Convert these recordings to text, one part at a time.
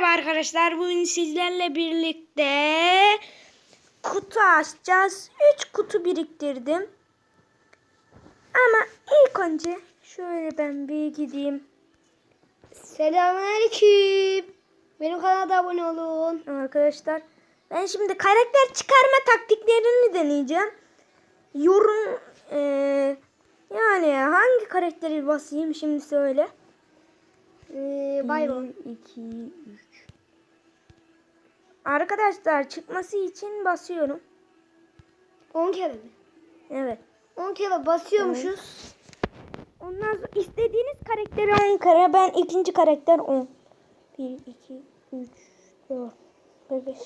Merhaba arkadaşlar. Bugün sizlerle birlikte kutu açacağız. 3 kutu biriktirdim. Ama ilk önce şöyle ben bir gideyim. Selamünaleyküm. Benim kanala da abone olun. Arkadaşlar ben şimdi karakter çıkarma taktiklerini deneyeceğim. Yorum eee, yani hangi karakteri basayım şimdi söyle. Ee, Byron. 2 3 Arkadaşlar çıkması için basıyorum. 10 kere mi? Evet. 10 kere basıyormuşuz. Ondan sonra istediğiniz karakteri 10 kare. Ben ikinci karakter 10. 1, 2, 3, 4, 5,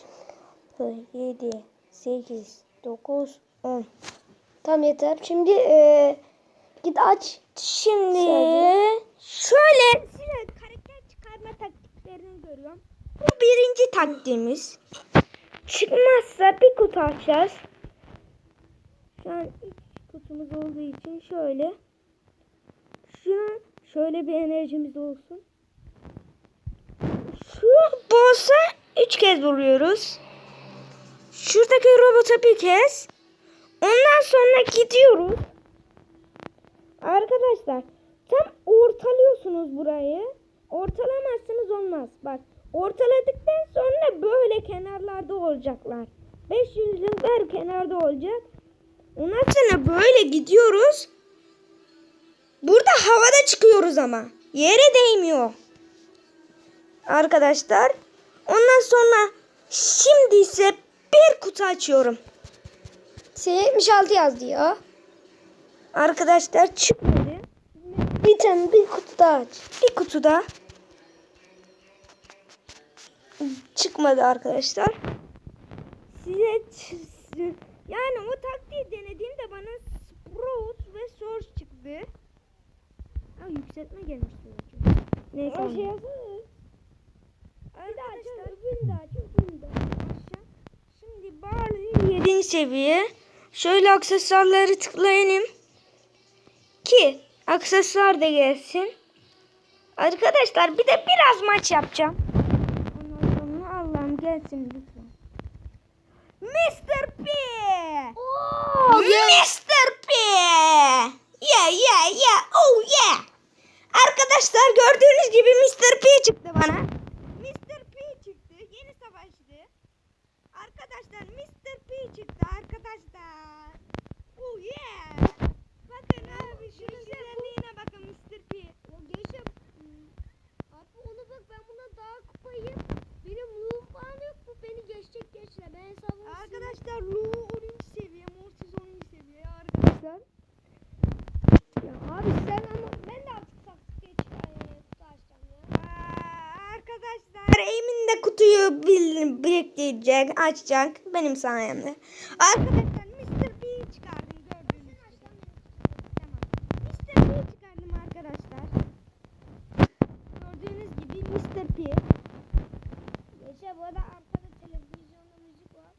7, 8, 9, 10. Tam yeter. Şimdi ee, git aç. Şimdi şöyle size karakter çıkarma taktiklerini görüyorum. Bu birinci taktiğimiz. Çıkmazsa bir kutu açacağız. Şu an ilk kutumuz olduğu için şöyle. Şunu şöyle bir enerjimiz olsun. Şu boss'a üç kez vuruyoruz. Şuradaki robota bir kez. Ondan sonra gidiyoruz. Arkadaşlar tam ortalıyorsunuz burayı. Ortalamazsınız olmaz. Bak ortaladıktan sonra böyle kenarlarda olacaklar. 500'lükler kenarda olacak. Ondan sonra böyle gidiyoruz. Burada havada çıkıyoruz ama. Yere değmiyor. Arkadaşlar. Ondan sonra şimdi ise bir kutu açıyorum. S76 yazdı ya. Arkadaşlar çıkmadı. Bir tane bir kutu daha aç. Bir kutuda çıkmadı arkadaşlar. Size yani o taktiği denediğimde bana Sprout ve Source çıktı. Ha yükseltme gelmiş. Neyse. Her şey yazın. Arkadaşlar aç, öbürünü de aşağı. Şimdi Barley 7. seviye. Şöyle aksesuarları tıklayalım. Ki aksesuar da gelsin. Arkadaşlar bir de biraz maç yapacağım. Gelsin lütfen. Mr. P! Mr. P! Yeah yeah yeah oh yeah! Arkadaşlar gördüğünüz gibi Mr. P çıktı bana. Mr. P çıktı. Yeni savaşçı. Arkadaşlar Mr. P çıktı arkadaşlar. Oh yeah! Bakın abi şu güzelliğine bakın Mr. P. O geçe Abi onu bak ben buna daha kupayım. Benim ruhum falan yok. Bu beni geçecek geçle. Ben hesabımı Arkadaşlar Lu 10. seviye, Mortis 10. seviye arkadaşlar. Ya abi sen ama ben de artık taktik geç kutu açacağım ya. Aa, Arkadaşlar Emin de kutuyu biriktirecek, açacak benim sayemde. Arkadaşlar Mr. P'yi çıkardım gördüğünüz gibi. Tamam. Mr. P'yi çıkardım arkadaşlar. Gördüğünüz gibi Mr. P. Geçe bu arada arkada televizyonda müzik var.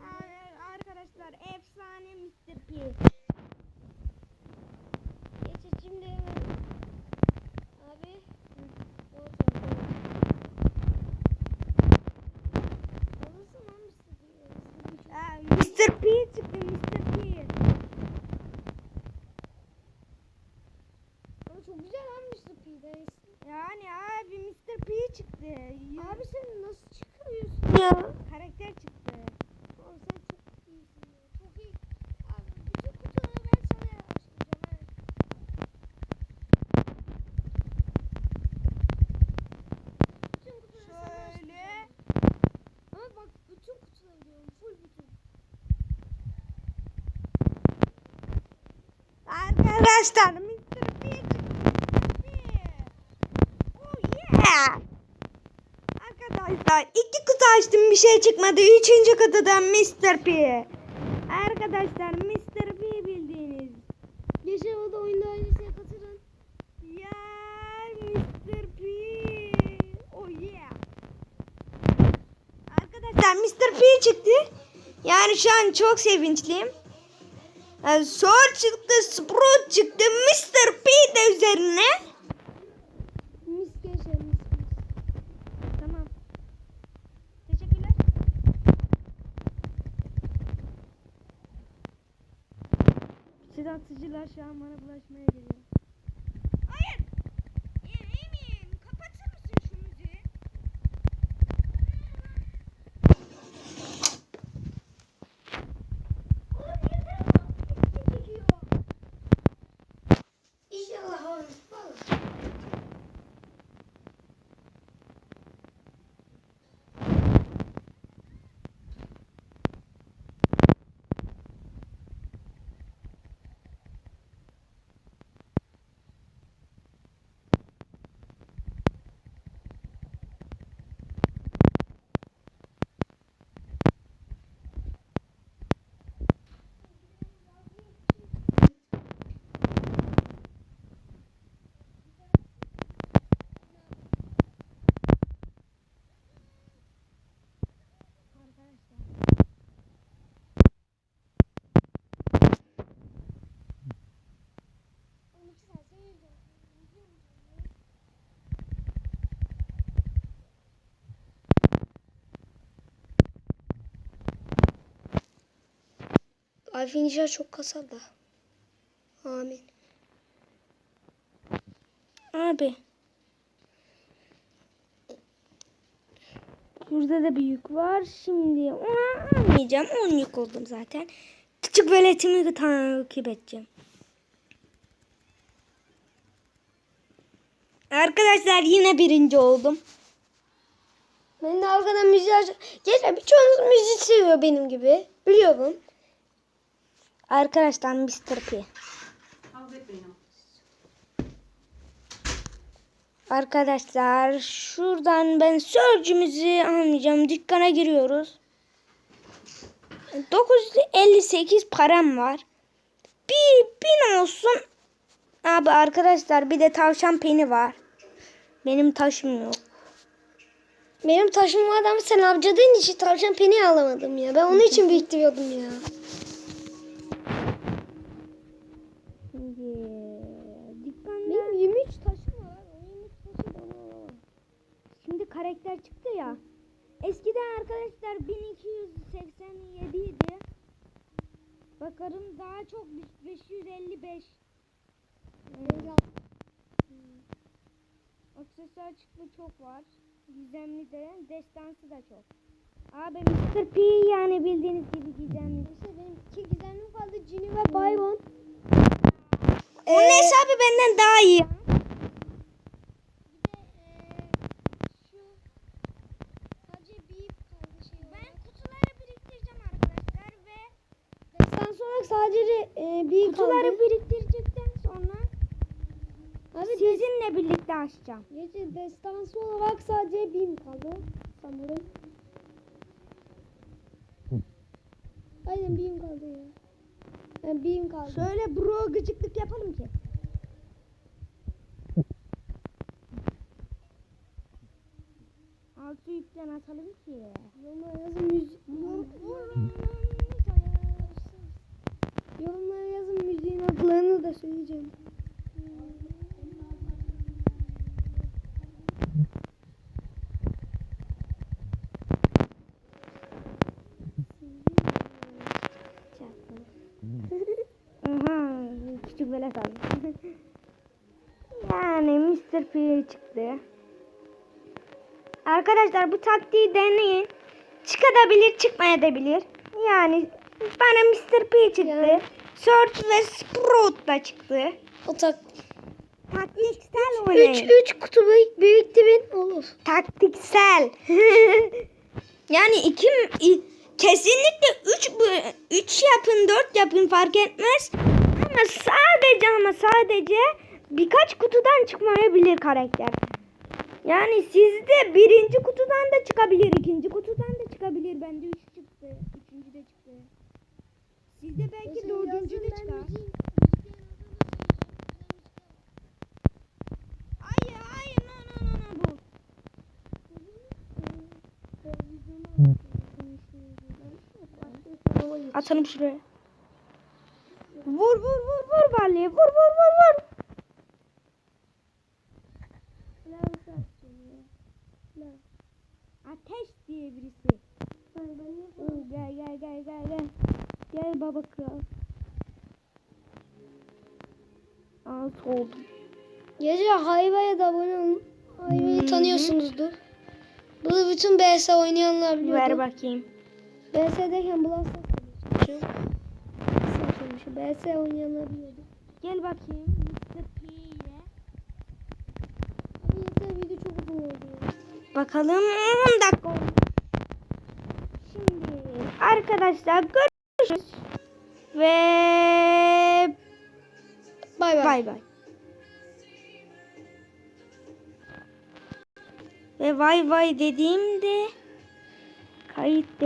Aa, Arkadaşlar efsane Mr. P. Geçe şimdi hemen. Abi. Alırsın lan Mr. Aa, Mr. P çıktı Mr. P. Ama çok güzel lan Mr. P'den. Yani abi Mr. P çıktı. Abi sen nasıl çıkarıyorsun? Ya. Karakter çıktı. Abi sen çok iyisin. Çok iyi. Abi bütün kutuları ben sana. Evet. Bütün kutuları sana açmayacağım. Ama bak bütün kutuları diyorum. Full bütün. Arkadaşlar Mr. P çıktı. Mr. P. Oh yeah. Arkadaşlar iki kutu açtım bir şey çıkmadı. Üçüncü kutudan Mr. P. Arkadaşlar Mr. P bildiğiniz. Geçen o da oyunda ailesine katılın. Ya Mr. P. Oh yeah. Arkadaşlar Mr. P çıktı. Yani şu an çok sevinçliyim. Yani Sor çıktı, Sprout çıktı, Mr. P de üzerine. Sedatıcılar şu an bana bulaşmaya geliyor. Hayır. Emin kapatır mısın şu müziği? İnşallah olur. Alfi Nijer çok kasar. Amin. Abi. Burada da bir yük var. Şimdi onu almayacağım. 10 yük oldum zaten. Küçük veletimi takip edeceğim. Arkadaşlar yine birinci oldum. Ben de arkadan müziği. Gerçi birçoğunuz müziği seviyor benim gibi. Biliyorum. Arkadaşlar Mr. P. Arkadaşlar şuradan ben sörcümüzü almayacağım. Dükkana giriyoruz. 958 param var. Bir bin olsun. Abi arkadaşlar bir de tavşan peni var. Benim taşım yok. Benim taşım vardı ama sen harcadığın için tavşan peni alamadım ya. Ben onun için biriktiriyordum ya. Karakter çıktı ya. Eskiden arkadaşlar 1287 idi. Bakarım daha çok 555. Evet. Aksesuar çıktı çok var. Gizemli de, destansı da çok. Abi Mr. P yani bildiğiniz gibi gizemli. Neyse benim iki gizemlim kaldı. Cini ve Byron. Onun Ee, hesabı benden daha iyi. Bir de şu sadece bir kaldı şey Ben kutuları biriktireceğim arkadaşlar ve Destans olarak sadece e, bir kutuları kaldı. biriktirdikten sonra Abi sizinle birlikte açacağım. Gece destansı olarak sadece BİM kaldı sanırım. Aynen BİM kaldı ya. Yani BİM kaldı. Şöyle bro gıcıklık yapalım ki. Altı yükten atalım ki. Yorumlara yazın müzik. Yorumlara yazın müziğin adlarını da söyleyeceğim. Aha, küçük velet aldım. yani Mr. P çıktı. Arkadaşlar bu taktiği deneyin. Çıkabilir, çıkmayabilir. Yani bana Mr. P çıktı. Yani. Search ve Sprout da çıktı. O tak. Taktiksel oynayın. 3 3 kutu büyük biriktirin olur. Taktiksel. yani iki kesinlikle 3 3 yapın 4 yapın fark etmez. Ama sadece ama sadece birkaç kutudan çıkmayabilir karakter. Yani sizde birinci kutudan da çıkabilir, ikinci kutudan da çıkabilir. Bende 3 çıktı, üçüncü de çıktı. Sizde belki dördüncü de çıkar. Hayır, hayır, no, no, no, no, bu. Atalım şuraya. Vur vur vur vur Barley. Vur vur vur vur. Ateş diye birisi. Gel gel gel gel gel. Gel baba kral. Altı oldum. Gece Hayva'ya da abone olun. Hayva'yı hı. tanıyorsunuzdur. Bunu bütün BS oynayanlar biliyordu. Ver bakayım. BS'deyken Blast çalışıyorum. BS oynayanlar biliyordu. Gel bakayım. Mr. P ile. Abi yeter video çok uzun oldu. Bakalım 10 dakika oldu. Şimdi arkadaşlar görüşürüz. Ve Bay bay. bay bay. Ve vay vay dediğimde kayıt